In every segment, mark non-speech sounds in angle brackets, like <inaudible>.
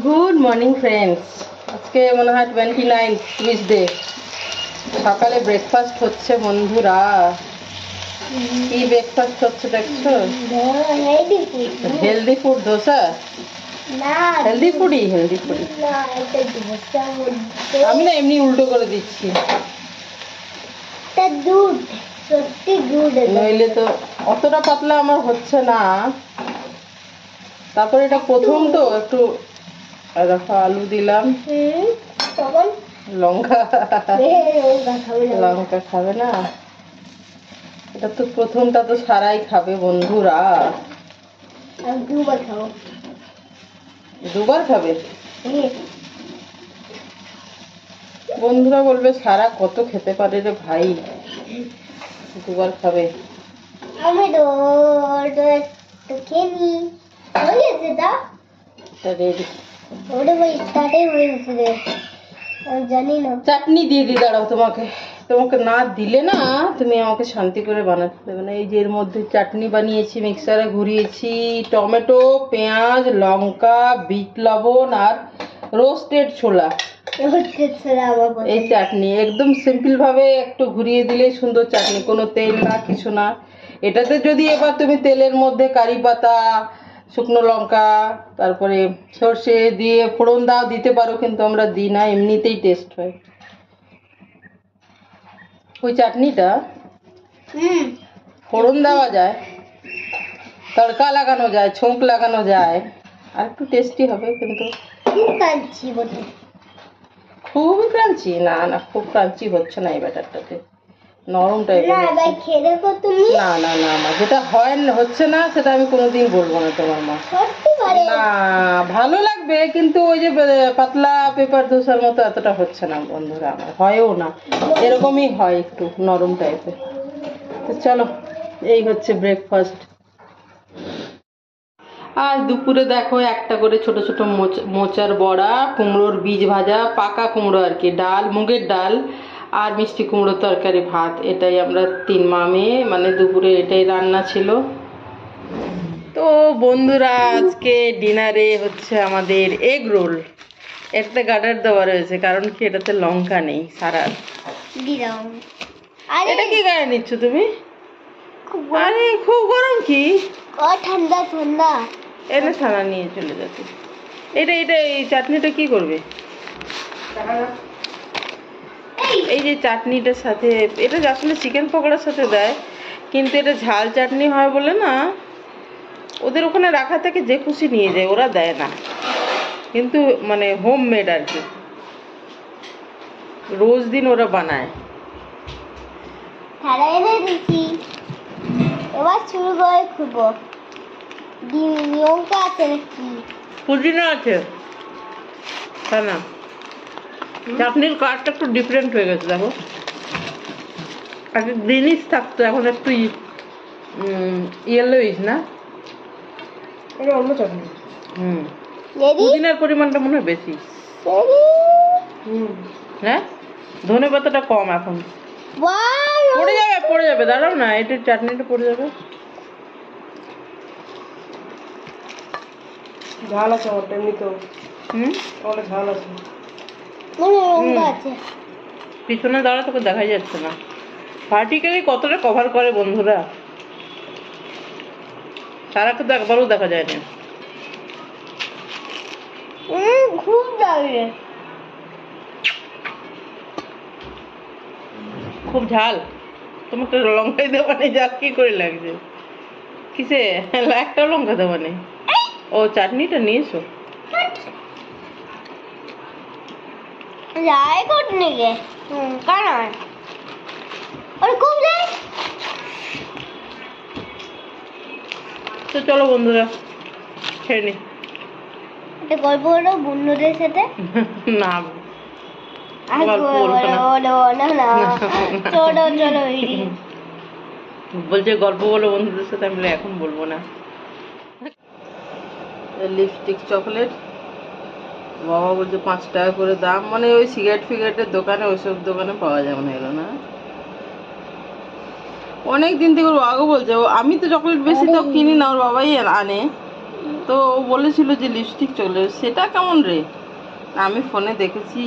Good morning friends আজকে মনে হয় টোয়েন্টি নাইন টুইসডে সকালে ব্রেকফাস্ট হচ্ছে বন্ধুরা। কি ব্রেকফাস্ট হচ্ছে দেখছ? হেলদি ফুড ধোসা হেলদি ফুডই হেলদি ফুডই আমি না এমনি উল্টো করে দিচ্ছি। দুধ সত্যি দুধ নইলে তো অতটা পাতলা আমার হচ্ছে না। তারপরে এটা প্রথম তো, একটু আর দেখো আলু দিলাম। লঙ্কা। লঙ্কা খাবে না। লঙ্কা খাবে না? এটা তো প্রথমটা তো সারাই খাবে বন্ধুরা। দুবার খাব দুবার খাবে? বন্ধুরা বলবে সারা কত খেতে পারে রে ভাই? দুবার খাবে। আমি খেয়ে নি। হয়ে গেছে তা রেডি। ওটা ওই স্টার্টে হয়ে গেছে জানি না। চাটনি দিয়ে দিই দাঁড়াও তোমাকে। তোমাকে না দিলে না তুমি আমাকে শান্তি করে বানাতে দেবে না। এই যে এর মধ্যে চাটনি বানিয়েছি মিক্সারে ঘুরিয়েছি টমেটো পেঁয়াজ লঙ্কা বিট লবণ আর রোস্টেড ছোলা। এই চাটনি একদম সিম্পল ভাবে একটু ঘুরিয়ে দিলে সুন্দর চাটনি। কোনো তেল না কিছু না। এটাতে যদি এবার তুমি তেলের মধ্যে কারি পাতা শুকনো লঙ্কা তারপরে সর্ষে দিয়ে ফোড়ন দাও দিতে পারো কিন্তু আমরা দিই না এমনিতেই টেস্ট হয়। ওই চাটনিটা ফোড়ন দেওয়া যায় তড়কা লাগানো যায় ছোঁক লাগানো যায় আর একটু টেস্টি হবে কিন্তু খুব খুবই ক্রাঞ্চি না না খুব ক্রাঞ্চি হচ্ছে না এই ব্যাটারটাতে। নরম না টাইপের না না না মা যেটা হয় হচ্ছে না সেটা আমি কোনোদিন বলব না তোমার মা। না ভালো লাগবে কিন্তু ওই যে পাতলা পেপার দোসার মতো এতটা হচ্ছে না বন্ধুরা আমার হয়ও না। এরকমই হয় একটু নরম টাইপের তো চলো এই হচ্ছে ব্রেকফাস্ট আর দুপুরে দেখো একটা করে ছোট ছোট মোচ- মোচার বড়া কুমড়োর বীজ ভাজা পাকা কুমড়ো আর কি ডাল মুগের ডাল আর মিষ্টি কুমড়ো তরকারি ভাত এটাই আমরা তিন মা মেয়ে মানে দুপুরে এটাই রান্না ছিল। তো বন্ধুরা আজকে ডিনারে হচ্ছে আমাদের এগ রোল। একটা গার্ডার দেওয়া রয়েছে কারণ কি এটাতে লঙ্কা নেই সারা। দিলাম। আরে! এটা কি গায়ে নিচ্ছ তুমি? আরে খুব গরম কি? ও ঠান্ডা ঠান্ডা। এনে ছানা নিয়ে চলে যাচ্ছে। এটা এটা এই চাটনিটা কি করবে? এই যে চাটনিটার সাথে এটা আসলে চিকেন পকোড়ার সাথে দেয় কিন্তু এটা ঝাল চাটনি হয় বলে না ওদের ওখানে রাখা থেকে যে খুশি নিয়ে যায় ওরা দেয় না। কিন্তু মানে হোম মেড আর কি। রোজ দিন ওরা বানায়। এবার শুরু করে লঙ্কা আছে নাকি? পুদিনা আছে। না চাটনির কাঠটা একটু ডিফারেন্ট হয়ে গেছে দেখো। আগে গ্রিনিশ থাকতো এখন একটু ইয়েলোইশ না? এটা অন্য চাটনি। হুম। পুদিনার পরিমাণটা মনে হয় বেশি। হ্যাঁ? ধনে পাতাটা কম এখন। পড়ে যাবে পড়ে যাবে দাঁড়াও না এটার চাটনিটা পড়ে যাবে। ঝাল আছে ওটা এমনিতেও হুম? ওটা ঝাল আছে। পিছনে দাঁড়া তোকে দেখা যাচ্ছে না। ভার্টিক্যালি কতটা কভার করে বন্ধুরা? সারাকে তো একবারও দেখা যায় না খুব দারুণ খুব ঝাল। তোমাকে লঙ্কাই দেওয়া নেই ঝাল কি করে লাগছে? কিসে? <laughs> একটা লঙ্কা দেওয়া নেই ও চাটনিটা নিয়েছো? যাই করতে গে কারণ ওর তো চলো বন্ধুরা খেয়ে নি। একটা গল্প হলো বন্ধুদের সাথে। <laughs> না <laughs> বলছে গল্প বলো বন্ধুদের সাথে আমি এখন বলব না। Lipstick chocolate. বাবা বলছে পাঁচ টাকা করে দাম। মানে ওই সিগারেট ফিগারেটের দোকানে ওইসব দোকানে পাওয়া যায় মনে হলো না। অনেক দিন থেকে ওর বাবাকে বলছে আমি তো চকলেট বেশি তো কিনি না ওর বাবাই আনে। তো ও বলেছিল যে লিপস্টিক চলে সেটা কেমন রে? আমি ফোনে দেখেছি।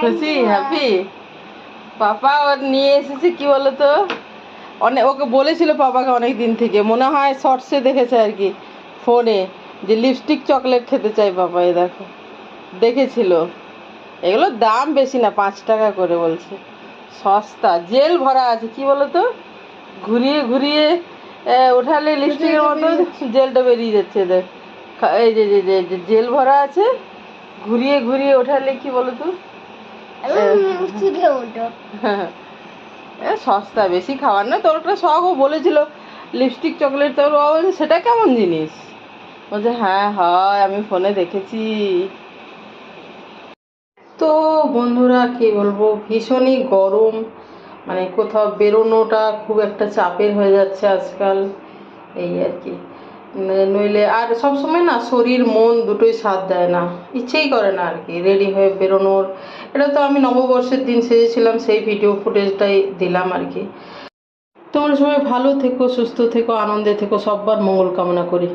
খুশি? হ্যাপি পাপা ওর নিয়ে এসেছে কি বলতো? অনেক ওকে বলেছিল পাপাকে অনেক দিন থেকে। মনে হয় শর্টসে দেখেছে আর কি ফোনে যে লিপস্টিক চকলেট খেতে চাই পাপা এই দেখো। দেখেছিল? এগুলোর দাম বেশি না পাঁচ টাকা করে বলছে। সস্তা জেল ভরা আছে কি বলতো? ঘুরিয়ে ঘুরিয়ে ওঠালে লিপস্টিকের মতো জেলটা বেরিয়ে যাচ্ছে। দেখ। এই যে যে যে- জেল ভরা আছে ঘুরিয়ে ঘুরিয়ে ওঠালে কি বলতো? এ সস্তা বেশি খাওয়ার না। তোর একটা শখ ও বলেছিল লিপস্টিক চকলেট তোর সেটা কেমন জিনিস? বলছে হ্যাঁ হয়, আমি ফোনে দেখেছি। তো বন্ধুরা, কি বলব, ভীষণই গরম মানে কোথাও বেরোনোটা খুব একটা চাপের হয়ে যাচ্ছে আজকাল, এই আর কি। নইলে, আর সব সময় না শরীর, মন দুটোই সাথ দেয় না, ইচ্ছেই করে না আর কি রেডি হয়ে বেরোনোর। এটা তো আমি নববর্ষের দিন সেজেছিলাম, সেই ভিডিও ফুটেজটাই দিলাম আর কি। তোমরা সবাই ভালো থেকো, সুস্থ থেকো, আনন্দে থেকো, সব্বার মঙ্গল কামনা করি।